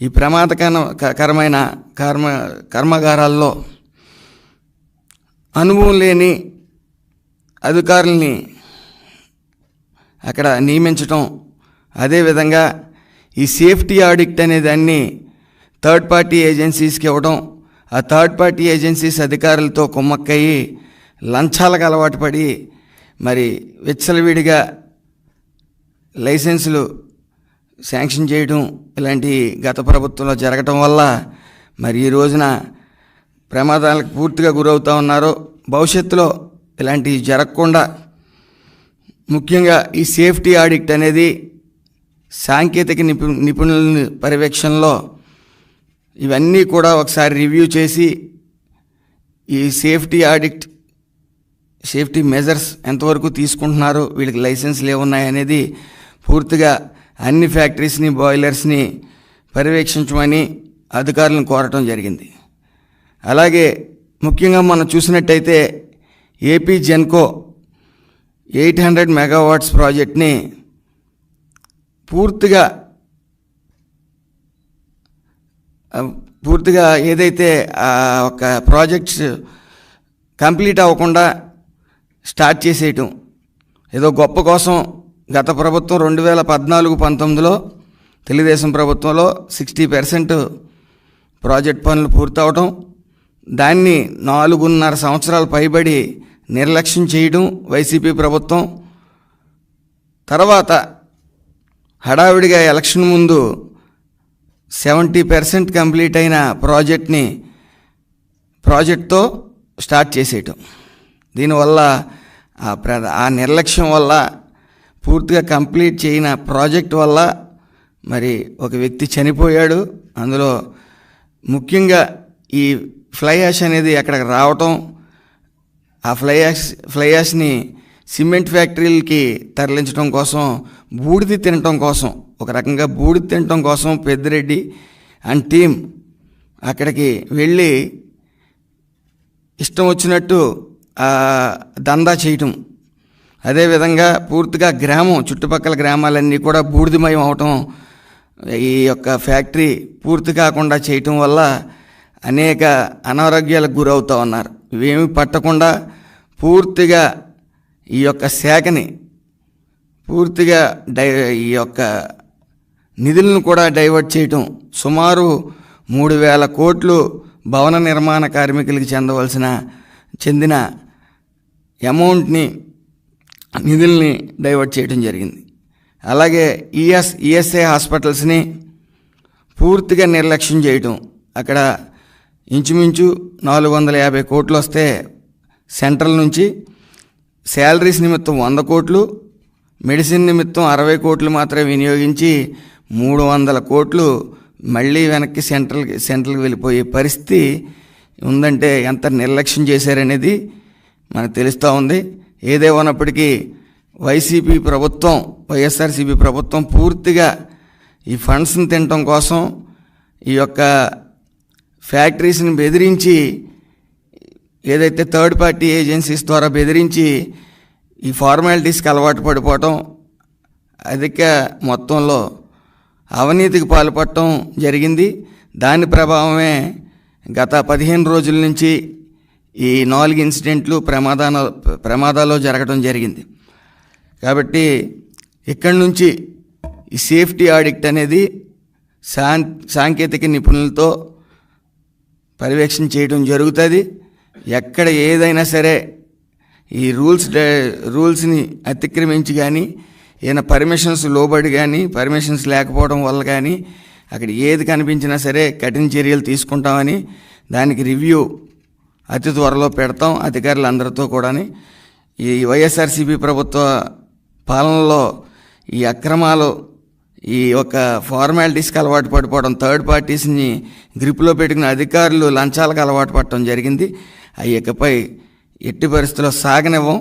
ఈ ప్రమాదకరమైన కర్మ కర్మాగారాల్లో అనుభవం లేని అధికారుల్ని అక్కడ నియమించటం అదేవిధంగా ఈ సేఫ్టీ ఆడిట్ అనే దాన్ని థర్డ్ పార్టీ ఏజెన్సీస్కి ఇవ్వడం ఆ థర్డ్ పార్టీ ఏజెన్సీస్ అధికారులతో కుమ్మక్కయ్యి లంచాలకు అలవాటు పడి మరి విచ్చలవిడిగా లైసెన్సులు శాంక్షన్ చేయడం ఇలాంటి గత ప్రభుత్వంలో జరగటం వల్ల మరి ఈ రోజున ప్రమాదాలకు పూర్తిగా గురవుతూ ఉన్నారు భవిష్యత్తులో ఇలాంటివి జరగకుండా ముఖ్యంగా ఈ సేఫ్టీ ఆడిట్ అనేది సాంకేతిక నిపు నిపుణుల పర్యవేక్షణలో ఇవన్నీ కూడా ఒకసారి రివ్యూ చేసి ఈ సేఫ్టీ ఆడిట్ సేఫ్టీ మెజర్స్ ఎంతవరకు తీసుకుంటున్నారు వీళ్ళకి లైసెన్స్లు ఏమున్నాయనేది పూర్తిగా అన్ని ఫ్యాక్టరీస్ని బాయిలర్స్ని పర్యవేక్షించమని అధికారులను కోరటం జరిగింది. అలాగే ముఖ్యంగా మనం చూసినట్టయితే AP Genco eight hundred megawatts ప్రాజెక్ట్ని పూర్తిగా పూర్తిగా ఏదైతే ఆ ఒక ప్రాజెక్ట్స్ కంప్లీట్ అవ్వకుండా స్టార్ట్ చేసేయటం. ఏదో గొప్ప కోసం గత ప్రభుత్వం రెండు వేల పద్నాలుగు పంతొమ్మిదిలో తెలుగుదేశం ప్రభుత్వంలో సిక్స్టీ పర్సెంట్ ప్రాజెక్ట్ పనులు పూర్తవటం దాన్ని నాలుగున్నర సంవత్సరాలు పైబడి నిర్లక్ష్యం చేయడం వైసీపీ ప్రభుత్వం. తర్వాత హడావిడిగా ఎలక్షన్ ముందు సెవెంటీ పర్సెంట్ కంప్లీట్ అయిన ప్రాజెక్ట్ని ప్రాజెక్ట్తో స్టార్ట్ చేసేయటం. దీనివల్ల ఆ ప్ర ఆ నిర్లక్ష్యం వల్ల పూర్తిగా కంప్లీట్ చేయన ప్రాజెక్ట్ వల్ల మరి ఒక వ్యక్తి చనిపోయాడు. అందులో ముఖ్యంగా ఈ ఫ్లై యాష్ అనేది అక్కడికి రావటం ఆ ఫ్లై యాష్ ఫ్లై యాష్ని సిమెంట్ ఫ్యాక్టరీలకి తరలించడం కోసం బూడిద తినటం కోసం ఒక రకంగా బూడిది తినటం కోసం పెద్దిరెడ్డి అండ్ టీం అక్కడికి వెళ్ళి ఇష్టం వచ్చినట్టు దందా చేయటం అదేవిధంగా పూర్తిగా గ్రామం చుట్టుపక్కల గ్రామాలన్నీ కూడా బూడిదమయం అవటం ఈ యొక్క ఫ్యాక్టరీ పూర్తి కాకుండా చేయటం వల్ల అనేక అనారోగ్యాలకు గురవుతూ ఉన్నారు. ఇవేమి పట్టకుండా పూర్తిగా ఈ యొక్క శాఖని పూర్తిగా డై ఈ యొక్క నిధులను కూడా డైవర్ట్ చేయటం సుమారు మూడు వేల కోట్లు భవన నిర్మాణ కార్మికులకు చెందవలసిన చెందిన అమౌంట్ని నిధుల్ని డైవర్ట్ చేయడం జరిగింది. అలాగే ఈఎస్ ఈఎస్ఐ హాస్పిటల్స్ని పూర్తిగా నిర్లక్ష్యం చేయటం. అక్కడ ఇంచుమించు నాలుగు వందల యాభై కోట్లు వస్తే సెంట్రల్ నుంచి శాలరీస్ నిమిత్తం వంద కోట్లు మెడిసిన్ నిమిత్తం అరవై కోట్లు మాత్రమే వినియోగించి మూడు వందల కోట్లు మళ్ళీ వెనక్కి సెంట్రల్కి సెంట్రల్కి వెళ్ళిపోయే పరిస్థితి ఉందంటే ఎంత నిర్లక్ష్యం చేశారనేది మనకు తెలుస్తూ ఉంది. ఏదేమన్నప్పటికీ వైసీపీ ప్రభుత్వం వైఎస్ఆర్సీపీ ప్రభుత్వం పూర్తిగా ఈ ఫండ్స్ని తినటం కోసం ఈ యొక్క ఫ్యాక్టరీస్ని బెదిరించి ఏదైతే థర్డ్ పార్టీ ఏజెన్సీస్ ద్వారా బెదిరించి ఈ ఫార్మాలిటీస్కి అలవాటు పడిపోవటం అధిక మొత్తంలో అవినీతికి పాల్పడటం జరిగింది. దాని ప్రభావమే గత పదిహేను రోజుల నుంచి ఈ నాలుగు ఇన్సిడెంట్లు ప్రమాదాల ప్రమాదాలు జరగడం జరిగింది. కాబట్టి ఇక్కడి నుంచి ఈ సేఫ్టీ ఆడిక్ట్ అనేది సాం సాంకేతిక నిపుణులతో పర్యవేక్షణ చేయడం జరుగుతుంది. ఎక్కడ ఏదైనా సరే ఈ రూల్స్ రూల్స్ని అతిక్రమించి కానీ ఏదైనా పర్మిషన్స్ లోబడి కానీ పర్మిషన్స్ లేకపోవడం వల్ల కానీ అక్కడ ఏది కనిపించినా సరే కఠిన చర్యలు తీసుకుంటామని దానికి రివ్యూ అతి త్వరలో పెడతాం అధికారులందరితో కూడాని. ఈ వైఎస్ఆర్సీపీ ప్రభుత్వ పాలనలో ఈ అక్రమాలు ఈ యొక్క ఫార్మాలిటీస్కి అలవాటు పడిపోవడం థర్డ్ పార్టీస్ని గ్రిప్లో పెట్టుకున్న అధికారులు లంచాలకు అలవాటు పడటం జరిగింది. అవి ఇకపై ఎట్టి పరిస్థితుల్లో సాగనివ్వం.